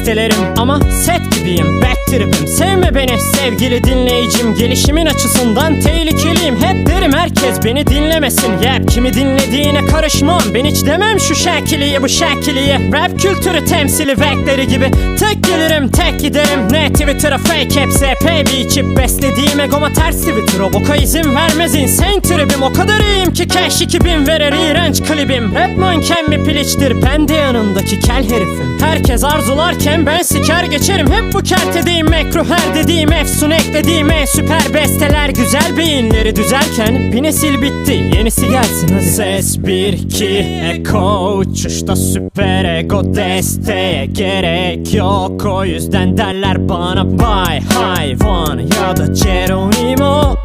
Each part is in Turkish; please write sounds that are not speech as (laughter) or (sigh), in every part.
bestelerim Ama set gibiyim back trip'im. Sevme beni sevgili dinleyicim Gelişimin açısından tehlikeliyim. Hep derim herkes beni dinlemesin. Yep kimi dinlediğine karışmam. Ben hiç demem şu şekiliye bu şekiliye Rap kültürü temsili vekleri gibi. Tek gelirim tek Ne Twitter'a fake hepsi epey bir içip Beslediğim egoma ters Twitter. Boka izin vermez insane tribim. O kadar iyiyim ki cash 2000 verir iğrenç klibim. Rap manken bir piliçtir? Ben de yanındaki kel herifim. Herkes arzularken ben siker geçerim. Hep bu kertedeyim mekruh her dediğim efsun eklediğim en süper besteler. Güzel beyinleri düzelken bir nesil bitti Yenisi gelsin. Hadi. Ses 1 2 Eko. Uçuşta süper ego desteğe gerek yok. O yüzden derler bana bay hayvan ya da Geronimo.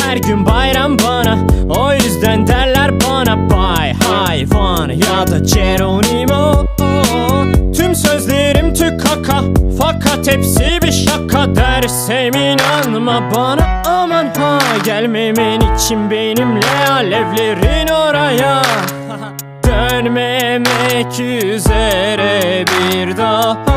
Her gün bayram bana. O yüzden derler bana bay hayvan ya da Geronimo. Tüm sözlerim tük kaka Fakat hepsi bir şaka Dersem inanma bana. Aman ha Gelmemen için benimle alevlerin oraya. (laughs) Dönmemek üzere bir daha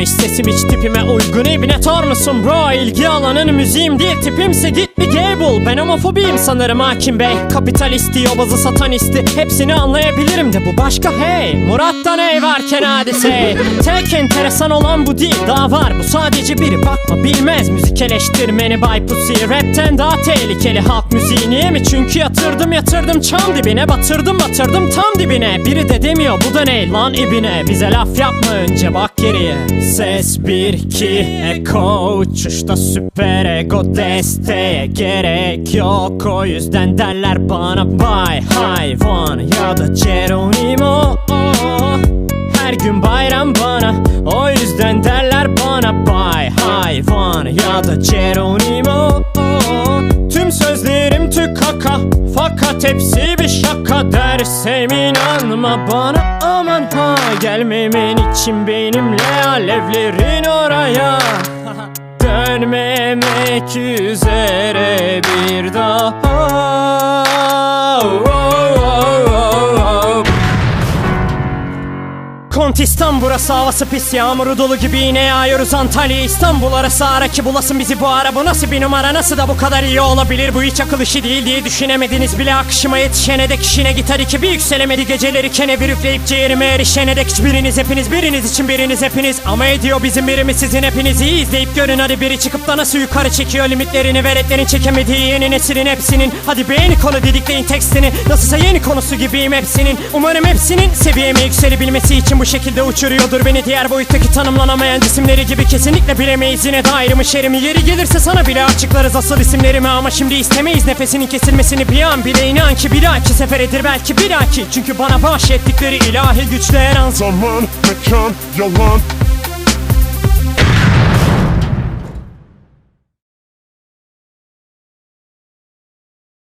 label değilmiş Sesim hiç tipime uygun. İbne tornusun bro? İlgi alanın müziğim değil Tipimse git bir gable Ben homofobiyim sanırım hakim bey. Kapitalisti yobazı satanisti. Hepsini anlayabilirim de bu başka hey. Murat'tan ey varken hadise. Tek enteresan olan bu değil daha var Bu. Sadece biri bakma bilmez. Müzik eleştirmeni Bay Pussy. Rapten daha tehlikeli halk müziği. Niye mi? Çünkü yatırdım yatırdım. Çam dibine Batırdım batırdım tam dibine. Biri de demiyor bu da ne? Lan ibine. Bize laf yapma önce bak geriye Ses 1 2 Eko uçuşta süper ego desteğe gerek yok. O yüzden derler bana bay hayvan ya da Geronimo. Her gün bayram bana. O yüzden derler bana bay hayvan ya da Geronimo Fakat hepsi bir şaka Dersem inanma bana. Aman ha Gelmemen için benimle alevlerin oraya. (laughs) Dönmemek üzere bir daha Kontistan burası havası pis yağmuru dolu gibi yine yağıyoruz Antalya İstanbul arası ara ki bulasın bizi bu ara. Bu nasıl bir numara nasıl da bu kadar iyi olabilir? Bu hiç akıl işi değil diye düşünemediniz bile. Akışıma yetişene dek işine gitar iki bir yükselemedi Geceleri kenevir üfleyip ciğerime erişene dek Hiçbiriniz hepiniz biriniz için biriniz hepiniz. Ama ediyor bizim birimiz sizin hepinizi iyi izleyip görün. Hadi biri çıkıp da nasıl yukarı çekiyor limitlerini Veletlerin çekemediği yeni neslin hepsinin. Hadi beğeni konu dedikleyin tekstini Nasılsa yeni konusu gibiyim hepsinin. Umarım hepsinin seviyeme yükselebilmesi için bu şekilde uçuruyordur beni. Diğer boyuttaki tanımlanamayan cisimleri gibi kesinlikle bilemeyiz. Yine de ayrımı şerimi yeri gelirse sana bile açıklarız asıl isimlerimi. Ama şimdi istemeyiz nefesinin kesilmesini. Bir an bile inan ki bir dahaki seferedir belki bir dahaki. Çünkü bana bahşettikleri ilahi güçle her an Zaman, mekan, yalan